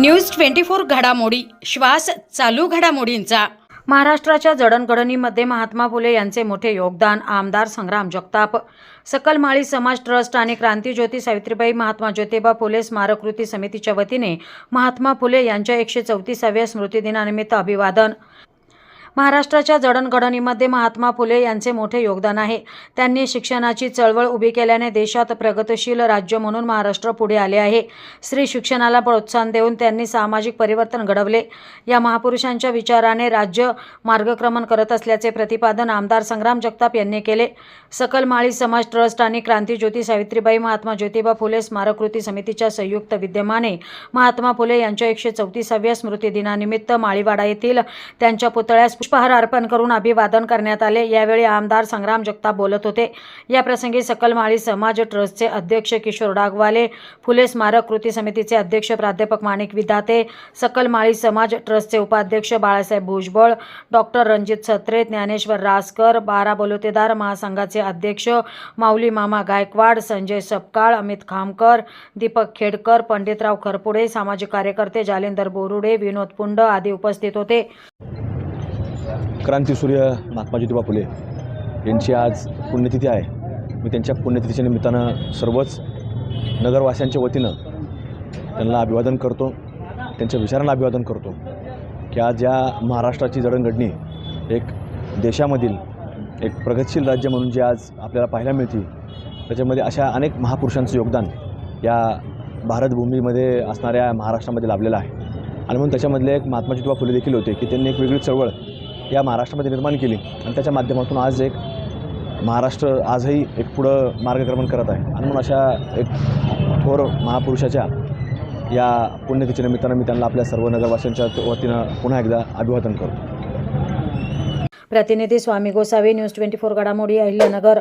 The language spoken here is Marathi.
न्यूज ट्वेंटी फोर घडामोडी. श्वास चालू घडामोडींचा. महाराष्ट्राच्या जडणघडणीमध्ये महात्मा फुले यांचे मोठे योगदान आमदार संग्राम जगताप. सकल माळी समाज ट्रस्ट आणि क्रांतीज्योती सावित्रीबाई महात्मा ज्योतिबा फुले स्मारक कृती समितीच्या वतीने महात्मा फुले यांच्या एकशे चौतीसाव्या स्मृतिदिनानिमित्त अभिवादन. महाराष्ट्राच्या जडणघडणीमध्ये महात्मा फुले यांचे मोठे योगदान आहे. त्यांनी शिक्षणाची चळवळ उभी केल्याने देशात प्रगतशील राज्य म्हणून महाराष्ट्र पुढे आले आहे. स्त्री शिक्षणाला प्रोत्साहन देऊन त्यांनी सामाजिक परिवर्तन घडवले. या महापुरुषांच्या विचाराने राज्य मार्गक्रमण करत असल्याचे प्रतिपादन आमदार संग्राम जगताप यांनी केले. सकल माळी समाज ट्रस्ट आणि क्रांतीज्योती सावित्रीबाई महात्मा ज्योतिबा फुले स्मारक कृती समितीच्या संयुक्त विद्यमाने महात्मा फुले यांच्या एकशे चौतीसाव्या स्मृतिदिनानिमित्त माळीवाडा येथील त्यांच्या पुतळ्यास पुष्पहार अर्पण करून अभिवादन करण्यात आले. यावेळी आमदार संग्राम जगताप बोलत होते. याप्रसंगी सकलमाळी समाज ट्रस्टचे अध्यक्ष किशोर डागवाले फुले स्मारक कृती समितीचे अध्यक्ष प्राध्यापक माणिक विधाते सकलमाळी समाज ट्रस्टचे उपाध्यक्ष बाळासाहेब भुजबळ डॉक्टर रणजित सत्रे ज्ञानेश्वर रासकर बारा बलुतेदार महासंघाचे अध्यक्ष माऊली मामा गायकवाड संजय सपकाळ अमित खामकर दीपक खेडकर पंडितराव खरपुडे सामाजिक कार्यकर्ते जालिंदर बोरुडे विनोद पुंड आदी उपस्थित होते. क्रांतीसूर्य महात्मा ज्योतिबा फुले यांची आज पुण्यतिथी आहे. मी त्यांच्या पुण्यतिथीच्या निमित्तानं सर्वच नगरवासियांच्या वतीनं त्यांना अभिवादन करतो त्यांच्या विचारांना अभिवादन करतो की आज या महाराष्ट्राची जडणघडणी एक देशामधील एक प्रगतशील राज्य म्हणून जी आज आपल्याला पाहायला मिळते त्याच्यामध्ये अशा अनेक महापुरुषांचं योगदान या भारतभूमीमध्ये असणाऱ्या महाराष्ट्रामध्ये लाभलेलं आहे. आणि म्हणून त्याच्यामधले एक महात्मा ज्योतिबा फुले देखील होते की त्यांनी एक वेगळी चळवळ या महाराष्ट्रामध्ये निर्माण केली. आणि त्याच्या माध्यमातून आज एक महाराष्ट्र आजही एक पुढं मार्गक्रमण करत आहे. आणि म्हणून अशा एक थोर महापुरुषाच्या या पुण्यतिथीच्या निमित्तानं मी त्यांना आपल्या सर्व नगरवासियांच्या वतीनं पुन्हा एकदा अभिवादन करतो. प्रतिनिधी Swami Gosavi news twenty four घडामोडी अहिल्यानगर.